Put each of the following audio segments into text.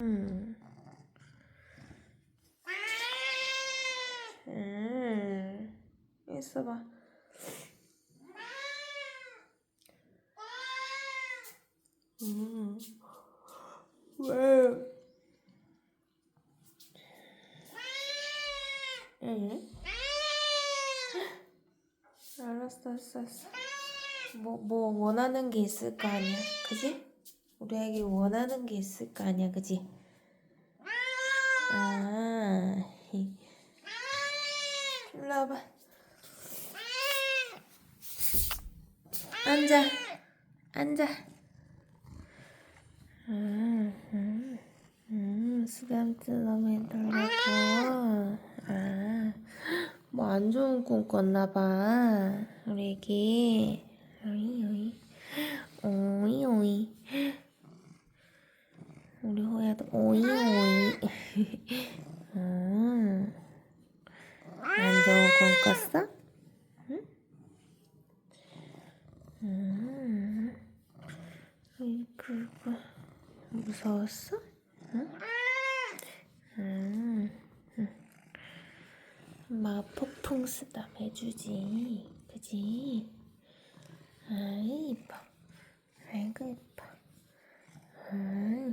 음. 음. 있어봐. 음. 왜? 응? 알았어, 알았어, 알았어. 뭐, 뭐 원하는 게 있을 거 아니야, 그지? 우리 애기 원하는 게 있을 거 아니야, 그지? 아, 일로 와봐. 앉아, 앉아. 음, 음, 음, 수담트 너무 해달라고. 아, 뭐 안 좋은 꿈 꿨나 봐. 우리 애기. 오이, 오이. 오이, 오이. 우리 호야도 오이, 오이. 음, 안 좋은 꿈 꿨어? 응? 음, 아이고, 무서웠어? 응? 음, 음. 엄마 폭풍 쓰담 해주지, 그지? 아이 이뻐, 아이고 이뻐, 아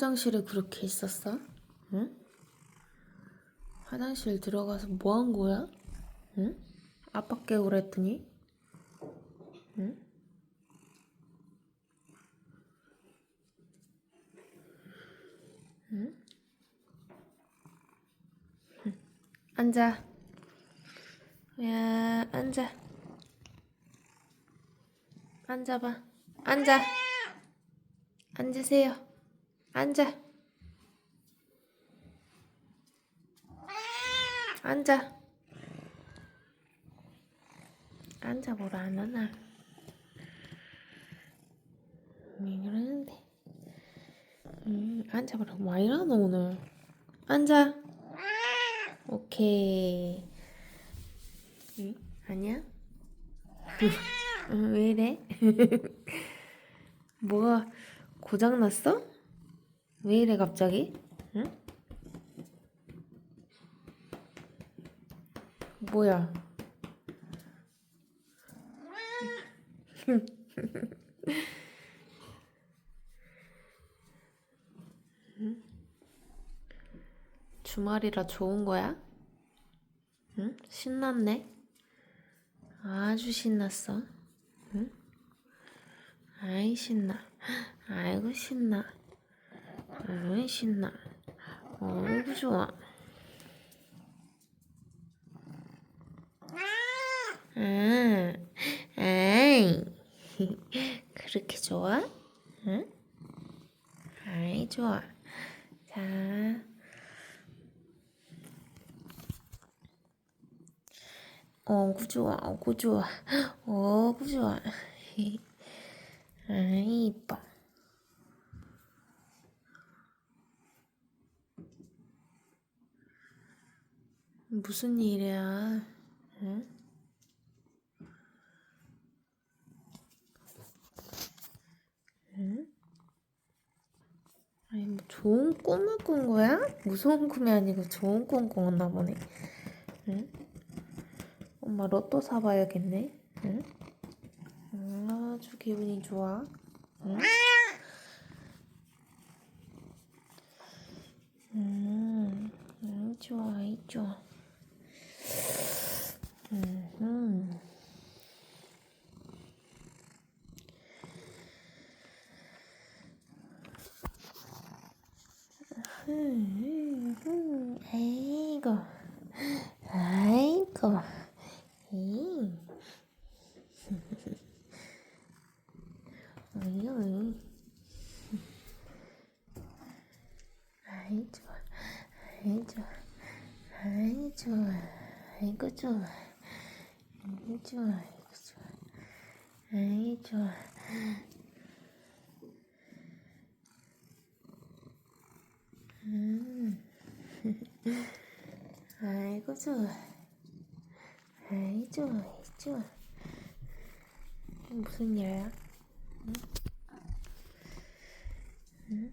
화장실에 그렇게 있었어? 응? 화장실 들어가서 뭐 한 거야? 응? 아빠 깨우라 했더니? 앉아. 야, 앉아. 앉아봐. 앉아. 앉으세요. 앉아. 앉아. 앉아 뭐라 안 하나. 왜 그러는데? 음, 앉아 보라. 뭐 이러노 오늘? 앉아. 오케이. 응? 아니야? 응, 왜 이래? 뭐가 고장 났어? 왜 이래 갑자기? 응? 뭐야? 주말이라 좋은 거야? 응? 신났네? 아주 신났어. 응? 아이 신나. 아이고 신나. 아이 신나. 어이구 좋아. 아, 아이. 그렇게 좋아? 응? 아이 좋아. 자. 어구 좋아, 어구 좋아, 어구 좋아. 아이 이뻐. 무슨 일이야? 응? 응? 아니 뭐 좋은 꿈을 꾼 거야? 무서운 꿈이 아니고 좋은 꿈 꿨나 보네. 응? 엄마 로또 사봐야겠네. 응? 응, 아주 기분이 좋아. 응? 아이고, 아이고, 에이. 어이, 어이. 아이, 좋아. 아이, 좋아. 아이, 좋아. 아이고, 좋아. 아이, 좋아. 아이, 좋아. 아이, 좋아. 음. 아이고 좋아. 아이 좋아. 아이 좋아. 무슨 일이야? 응? 응?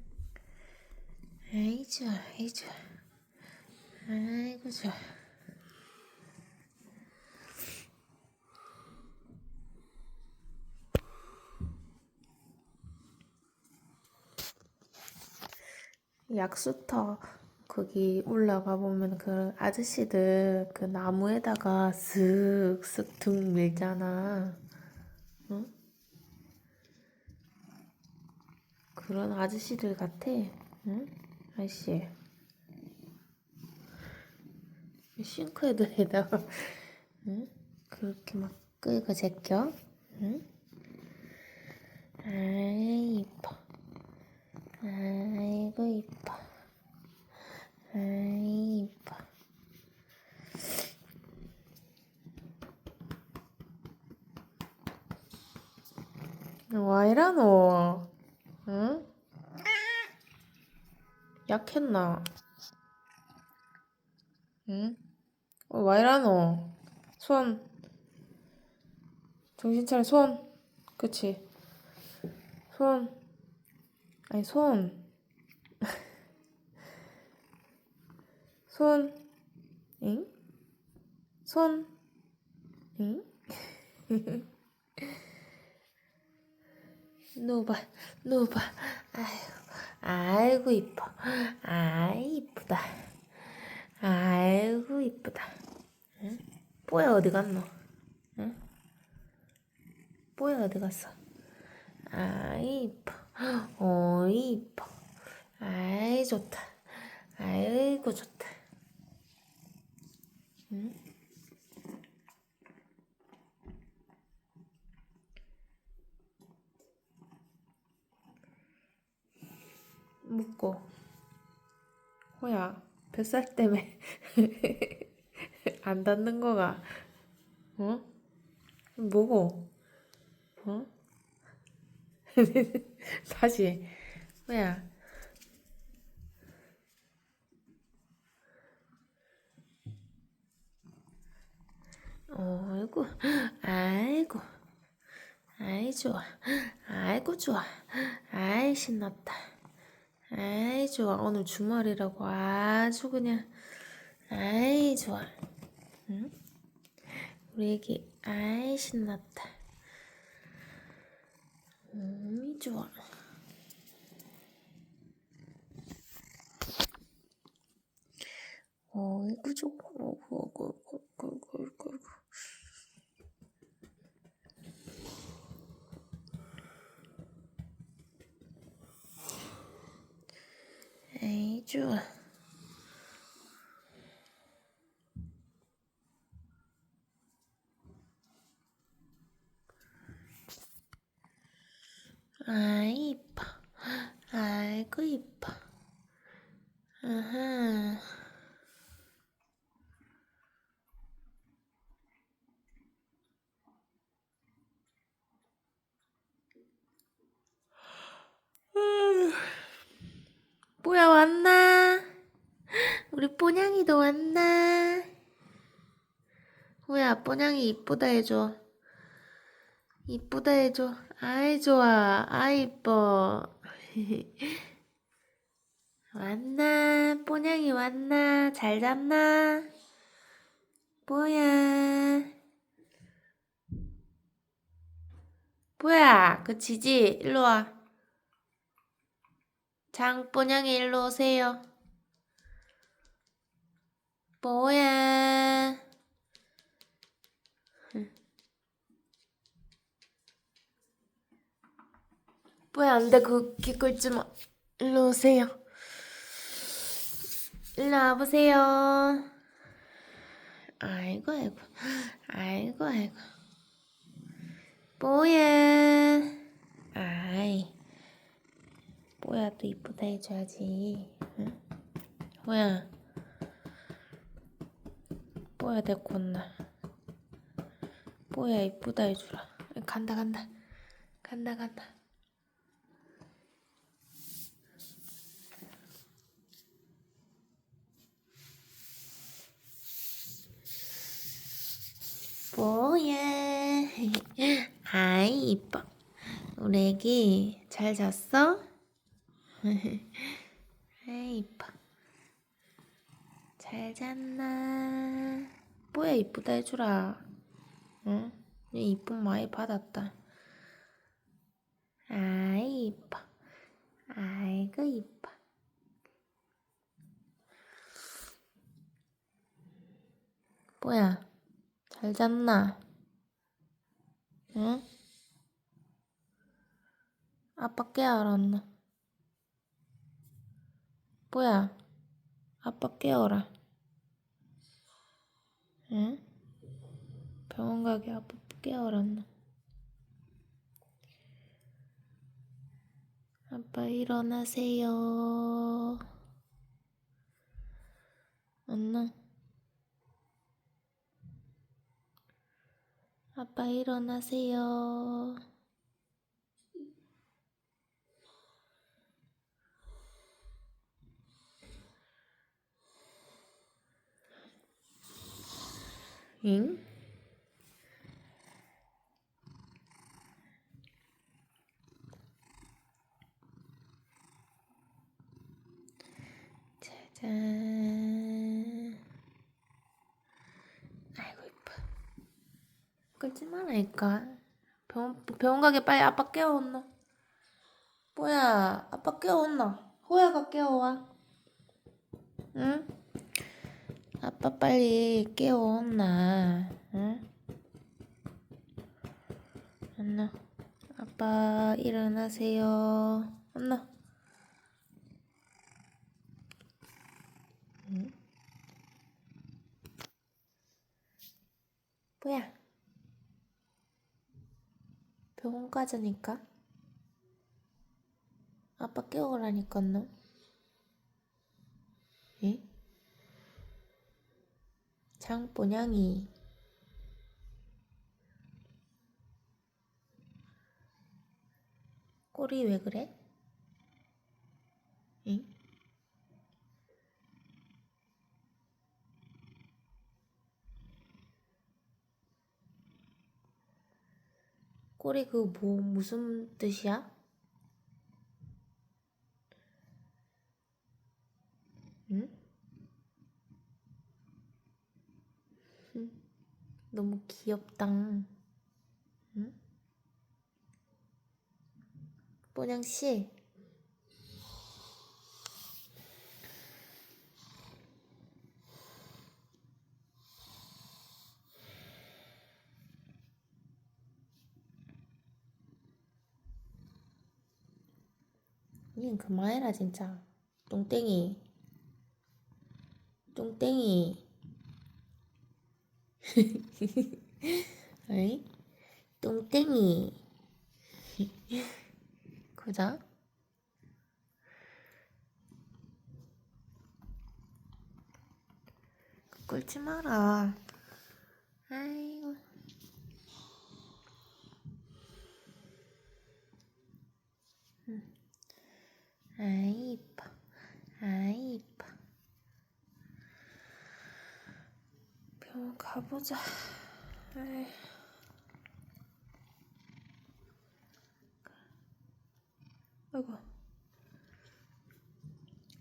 아이 좋아. 아이 좋아. 아이고 좋아. 약수터 거기 올라가 보면 그 아저씨들 그 나무에다가 슥슥 등 밀잖아. 응? 그런 아저씨들 같아. 응? 아저씨. 싱크에다가 응? 그렇게 막 끌고 제껴? 응? 아이 이뻐. 아이고 이뻐. 아이 이뻐. 와 이라노? 응? 약했나? 응? 어, 와 이라노? 손. 정신 차려 손. 그치? 손. 아니 손. 손. 응? 손. 응? 누봐, 누봐. 아이고, 아이고 이뻐. 아이 이쁘다. 아이고 이쁘다. 응? 뽀야 어디 갔노? 응? 뽀야 어디 갔어? 아이 이뻐. 어이 이뻐. 아이 좋다. 아이고 좋다. 응? 묻고 호야 뱃살 때문에 안 닿는 거가 어? 뭐고? 어? 다시. 호야? 어이구 아이고. 아이 좋아. 아이고 좋아. 아이 신났다. 아이 좋아. 오늘 주말이라고 아주 그냥. 아이 좋아. 응? 우리 애기 아이 신났다 음 좋아 어이구 좋아 어이구 어이구 어이구 어이구 어이구 에이 좋아 아이 이뻐 아이고 이뻐 아하 뽀야 왔나? 우리 뽀냥이도 왔나? 뭐야 뽀냥이 이쁘다 해줘 이쁘다 해줘 아이 좋아 아이 이뻐 왔나? 뽀냥이 왔나? 잘 잤나? 뽀야 뽀야 그 지지 일로 와 장 뽀냥이 일로 오세요 뭐야? 뭐야 안돼. 그귀 끌지 마 일로 오세요. 일로 와보세요. 아이고 아이고. 아이고 아이고. 뭐야? 아이, 뽀야도 이쁘다 해줘야지. 응? 뭐야? 뽀야 데리고 온나? 뽀야 이쁘다 해주라. 간다 간다 간다 간다. 뭐야? 아이 이뻐. 우리 애기 잘 잤어? 아이 이뻐. 잘 잤나? 뭐야 이쁘다 해주라. 응? 얘 이쁨 많이 받았다. 아이 이뻐. 아이고 이뻐. 뭐야? 잘 잤나? 응? 아빠 깨어났나? 뭐야? 아빠 깨어라. 응? 병원 가게 아빠 깨어났나? 아빠 일어나세요. 안나? 아빠 일어나세요. 응? 짜잔. 아이고 이뻐. 끌지 말라니까. 병원 병원 가게 빨리 아빠 깨워온나. 뭐야? 아빠 깨워온나. 호야가 깨워와. 응? 빨리 깨워온나. 응? 안나. 아빠 일어나세요. 안나. 응? 뭐야? 병원 가자니까. 아빠 깨워라니까 너. 응? 장뽀냥이. 꼬리 왜 그래? 응? 꼬리 그 뭐 무슨 뜻이야? 응? 응? 너무 귀엽다. 응? 뽀냥 씨. 니 그만해라 진짜. 똥땡이. 똥땡이. 어이? 똥땡이. 그자? 꿀지 마라. 아이고. 이뻐. 아이 이뻐. 병원 가 보자. 아이. 아이고.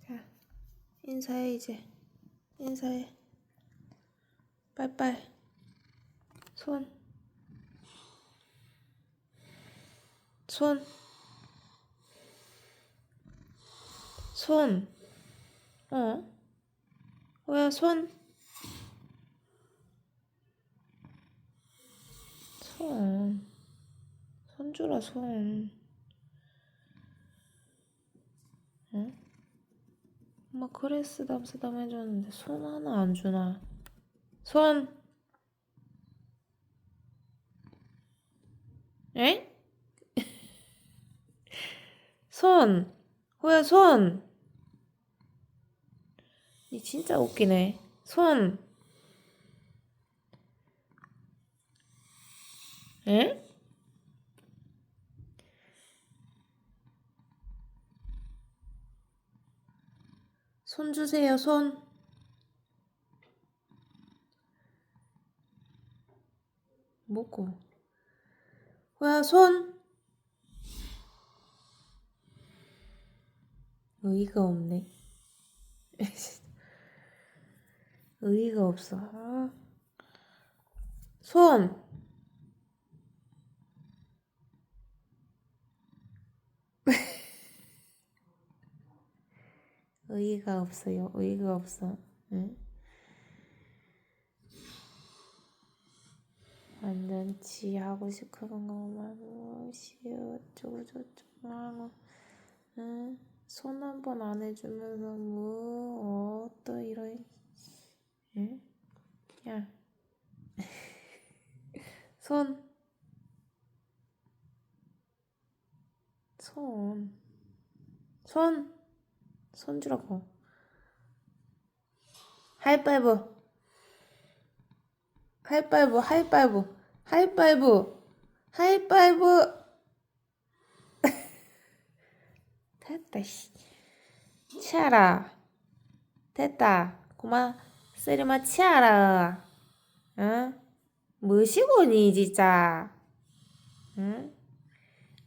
자, 인사해 이제. 인사해. 빨빨. 손. 손. 손. 어? 뭐야 손? 손. 손 주라 손. 응? 엄마 그래 쓰담 쓰담 해줬는데 손 하나 안 주나? 손. 에? 손. 호야 손. 이 진짜 웃기네. 손. 에? 손 주세요, 손. 뭐고? 호야, 손. 의의가 없네. 의의가 없어. 아. 손. 의의가 없어요. 의의가 없어. 응? 완전치 하고 싶은 것만 어쩌고 저쩌고 하고 응? 손 한 번 안 해주면서 뭐 어떠 이런 응? 야 손. 손. 손. 손 주라고. 하이파이브. 하이파이브, 하이파이브, 하이파이브, 하이파이브. 됐다, 씨. 치아라. 됐다. 그만, 쓰리마 치아라. 응? 뭐시고니, 진짜. 응?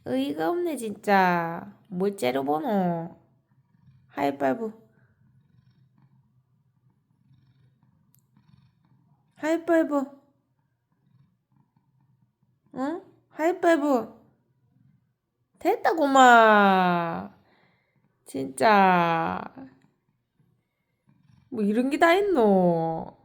의의가 없네, 진짜. 뭘 째려보노. 하이파이브. 하이파이브. 응? 하이파이브. 됐다고마. 진짜. 뭐 이런 게 다 있노.